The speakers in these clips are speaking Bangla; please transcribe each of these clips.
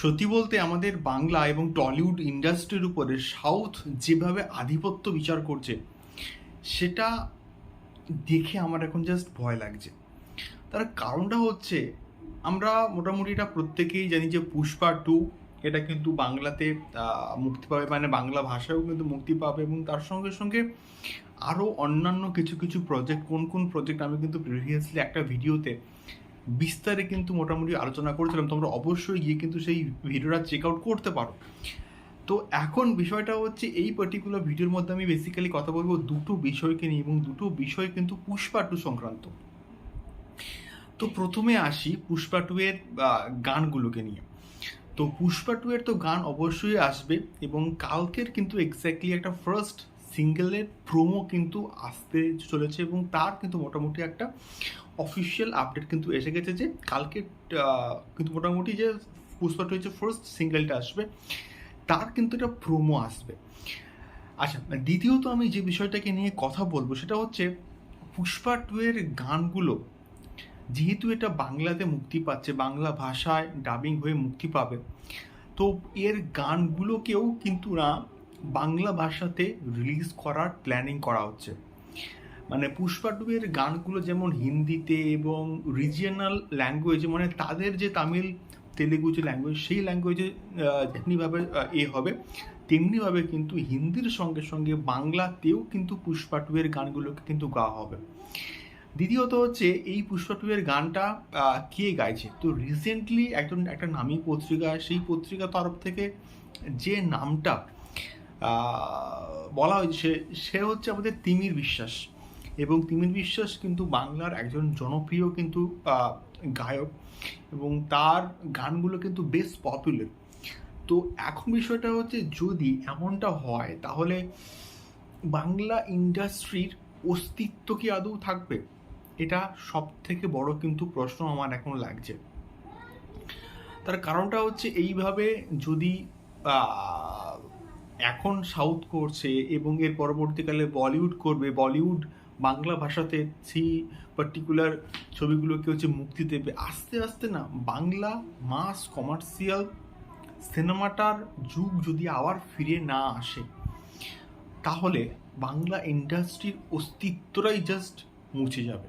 সত্যি বলতে আমাদের বাংলা এবং টলিউড ইন্ডাস্ট্রির উপরে সাউথ যেভাবে আধিপত্য বিচার করছে, সেটা দেখে আমার এখন জাস্ট ভয় লাগছে। তার কারণটা হচ্ছে, আমরা মোটামুটি এটা প্রত্যেকেই জানি যে পুষ্পা টু, এটা কিন্তু বাংলাতে মুক্তি পাবে মানে বাংলা ভাষায়ও কিন্তু মুক্তি পাবে এবং তার সঙ্গে সঙ্গে আরও অন্যান্য কিছু কিছু প্রজেক্ট কোন কোন প্রজেক্ট আমি কিন্তু প্রিভিয়াসলি একটা ভিডিওতে বিস্তারে কিন্তু মোটামুটি আলোচনা করেছিলাম, তোমরা অবশ্যই গিয়ে কিন্তু সেই ভিডিওটা চেক আউট করতে পারো। তো এখন বিষয়টা হচ্ছে এই পার্টিকুলার ভিডিওর মধ্যে আমি বেসিক্যালি কথা বলব দুটো বিষয়কে নিয়ে এবং দুটো বিষয় কিন্তু পুষ্পা টু সংক্রান্ত। তো প্রথমে আসি পুষ্পা টু এর গানগুলোকে নিয়ে। তো পুষ্পা টু এর তো গান অবশ্যই আসবে এবং কালকের কিন্তু এক্স্যাক্টলি একটা ফার্স্ট সিঙ্গেলের প্রোমো কিন্তু আসতে চলেছে এবং তার কিন্তু মোটামুটি একটা অফিসিয়াল আপডেট কিন্তু এসে গেছে যে কালকে কিন্তু মোটামুটি যে পুষ্পা যে ফার্স্ট সিঙ্গেলটা আসবে, তার কিন্তু একটা প্রোমো আসবে। আচ্ছা দ্বিতীয়ত আমি যে বিষয়টাকে নিয়ে কথা বলব সেটা হচ্ছে পুষ্পা টু এর গানগুলো, যেহেতু এটা বাংলাতে মুক্তি পাচ্ছে, বাংলা ভাষায় ডাবিং হয়ে মুক্তি পাবে, তো এর গানগুলোকেও কিন্তু না বাংলা ভাষাতে রিলিজ করার প্ল্যানিং করা হচ্ছে। মানে পুষ্পা টু গানগুলো যেমন হিন্দিতে এবং রিজিয়নাল ল্যাঙ্গুয়েজে মানে তাদের যে তামিল, তেলেগু যে ল্যাঙ্গুয়েজ সেই ল্যাঙ্গুয়েজে যেমনিভাবে এ হবে, তেমনিভাবে কিন্তু হিন্দির সঙ্গে সঙ্গে বাংলাতেও কিন্তু পুষ্পা টু গানগুলোকে কিন্তু গাওয়া হবে। দ্বিতীয়ত হচ্ছে, এই পুষ্পা গানটা কে গাইছে? তো রিসেন্টলি একজন, একটা নামী পত্রিকা, সেই পত্রিকা তরফ থেকে যে নামটা বলা হয়েছে সে হচ্ছে আমাদের তিমির বিশ্বাস। এবং তিমির বিশ্বাস কিন্তু বাংলার একজন জনপ্রিয় কিন্তু গায়ক এবং তার গানগুলো কিন্তু বেশ পপুলার তো এখন বিষয়টা হচ্ছে যদি এমনটা হয়, তাহলে বাংলা ইন্ডাস্ট্রির অস্তিত্ব কি আদৌ থাকবে? এটা সব থেকে বড় কিন্তু প্রশ্ন আমার এখন লাগছে। তার কারণটা হচ্ছে এইভাবে যদি এখন সাউথ করছে এবং এর পরবর্তীকালে বলিউড করবে বলিউড বাংলা ভাষাতে সেই পার্টিকুলার ছবিগুলোকে হচ্ছে মুক্তি দেবে। আস্তে আস্তে না বাংলা মাস কমার্শিয়াল সিনেমাটার যুগ যদি আবার ফিরে না আসে, তাহলে বাংলা ইন্ডাস্ট্রির অস্তিত্বটাই জাস্ট মুছে যাবে।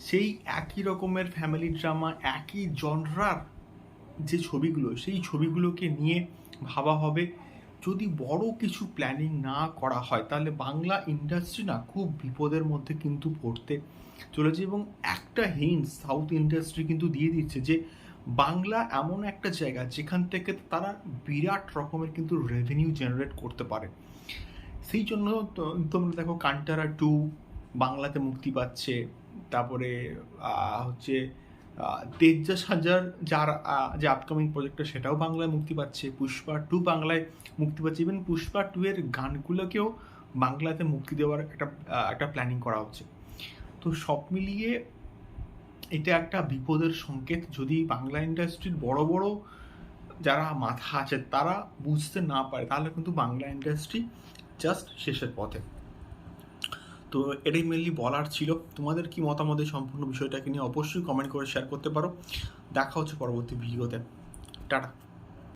সেই একই রকমের ফ্যামিলি ড্রামা একই জনরার যে ছবিগুলো, সেই ছবিগুলোকে নিয়ে ভাবা হবে। যদি বড় কিছু প্ল্যানিং না করা হয়, তাহলে বাংলা ইন্ডাস্ট্রি না খুব বিপদের মধ্যে কিন্তু পড়তে চলেছে এবং একটা হিন্ট সাউথ ইন্ডাস্ট্রি কিন্তু দিয়ে দিচ্ছে যে, বাংলা এমন একটা জায়গা যেখান থেকে তারা বিরাট রকমের কিন্তু রেভিনিউ জেনারেট করতে পারে। সেই জন্য তোমরা দেখো কান্টারা টু বাংলাতে মুক্তি পাচ্ছে, তারপরে হচ্ছে তেজাস হাজার যার যে আপকামিং প্রজেক্টটা সেটাও বাংলায় মুক্তি পাচ্ছে। পুষ্পা টু বাংলায় মুক্তি পাচ্ছে। ইভেন পুষ্পা টু এর গানগুলোকেও বাংলাতে মুক্তি দেওয়ার একটা একটা প্ল্যানিং করা হচ্ছে। তো সব মিলিয়ে এটা একটা বিপদের সংকেত। যদি বাংলা ইন্ডাস্ট্রির বড় বড় যারা মাথা আছে, তারা বুঝতে না পারে, তাহলে কিন্তু বাংলা ইন্ডাস্ট্রি জাস্ট শেষের পথে। তো এটাই মেনলি বলার ছিল। তোমাদের কি মতামত এই সম্পূর্ণ বিষয়টাকে নিয়ে অবশ্যই কমেন্ট করে শেয়ার করতে পারো। দেখা হচ্ছে পরবর্তী ভিডিওতে টাটা।